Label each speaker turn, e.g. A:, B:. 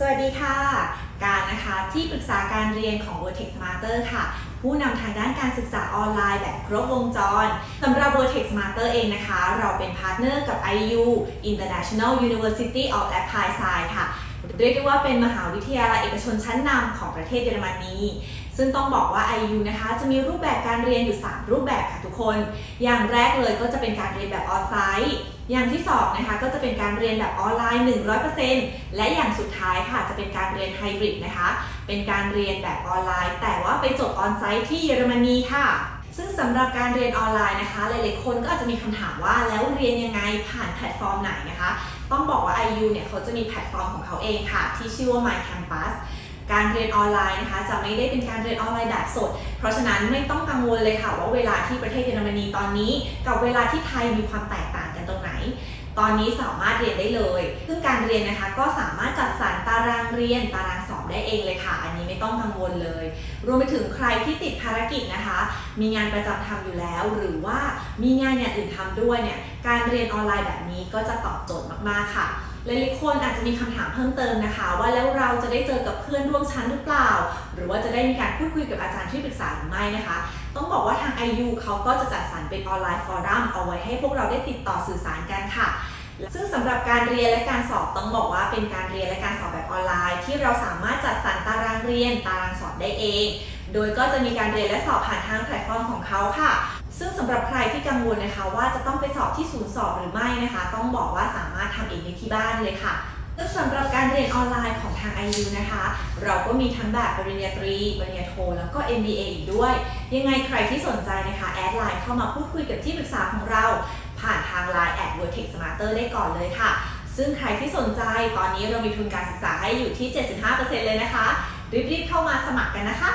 A: สวัสดีค่ะ การนะคะที่ปรึกษาการเรียนของ Vertex Smarter ค่ะ ผู้นำทางด้านการศึกษาออนไลน์แบบครบวงจรสำหรับ Vertex Smarter เองนะคะ เราเป็นพาร์ทเนอร์กับ IU International University of Applied Science ค่ะ เรียกได้ว่าเป็นมหาวิทยาลัยเอกชนชั้นนำของประเทศเยอรมนีซึ่งต้องบอกว่า IU นะคะจะมีรูปแบบการเรียนอยู่ 3 รูปแบบค่ะทุกคน อย่างแรกเลยก็จะเป็นการเรียนแบบออนไซต์อย่างที่สองนะคะก็จะเป็นการเรียนแบบออนไลน์ 100%และอย่างสุดท้ายค่ะจะเป็นการเรียนไฮบริดนะคะ เป็นการเรียนแบบออนไลน์ แต่ว่าไปจบออนไซต์ที่เยอรมนีค่ะ ซึ่งสำหรับการเรียนออนไลน์นะคะ หลายๆคนก็อาจจะมีคำถามว่าแล้วเรียนยังไงผ่านแพลตฟอร์มไหนนะคะ ต้องบอกว่า IU เนี่ยเขาจะมีแพลตฟอร์มของเขาเองค่ะ ที่ชื่อว่า My Campus การเรียนออนไลน์นะคะจะไม่ได้เป็นการเรียนออนไลน์แบบสด เพราะฉะนั้นไม่ต้องกังวลเลยค่ะ ว่าเวลาที่ประเทศเยอรมนีตอนนี้ กับเวลาที่ไทยมีความแตกต่างกันตรงไหน ตอนนี้สามารถเรียนได้เลย ซึ่งการเรียนนะคะก็สามารถจัดสรรตารางเรียนตารางสอบ ได้เองเลยค่ะ อันนี้ไม่ต้องกังวลเลย รวมไปถึงใครที่ติดภารกิจนะคะ มีงานประจำทำอยู่แล้ว หรือว่ามีงานอย่างอื่นทำด้วยเนี่ยการเรียนออนไลน์แบบนี้ก็จะตอบโจทย์มากๆค่ะหลายๆคนอาจจะมีคำถามเพิ่มเติมนะคะ ว่าแล้วเราจะได้เจอกับเพื่อนร่วมชั้นหรือเปล่า หรือว่าจะได้มีการพูดคุยกับอาจารย์ที่ปรึกษาหรือไม่นะคะ ต้องบอกว่าทาง IU เขาก็จะจัดสรรเป็นออนไลน์ฟอรัมเอาไว้ให้พวกเราได้ติดต่อสื่อสารกันค่ะ ซึ่งสำหรับการเรียนและการสอบต้องบอกว่าเป็นการเรียนและการสอบแบบออนไลน์ ที่เราสามารถจัดสรรตารางเรียนตารางสอบได้เอง โดยก็จะมีการเรียนและสอบผ่านทางแพลตฟอร์มของเขาค่ะ ซึ่งสำหรับใครที่กังวลนะคะ ว่าจะต้องไปสอบที่ศูนย์สอบหรือไม่นะคะ ต้องบอกว่าสามารถทำเองได้ที่บ้านเลยค่ะซึ่งสำหรับการเรียนออนไลน์ของทาง IU นะคะ เราก็มีทั้งแบบปริญญาตรี ปริญญาโท แล้วก็ MBA อีกด้วย ยังไงใครที่สนใจนะคะ แอดไลน์เข้ามาพูดคุยกับที่ปรึกษาของเรา ผ่านทาง Line แอด Vertex Smarter ได้ก่อนเลยค่ะ ซึ่งใครที่สนใจตอนนี้เรามีทุนการศึกษาให้อยู่ที่ 75%เลยนะคะ รีบๆเข้ามาสมัครกันนะคะ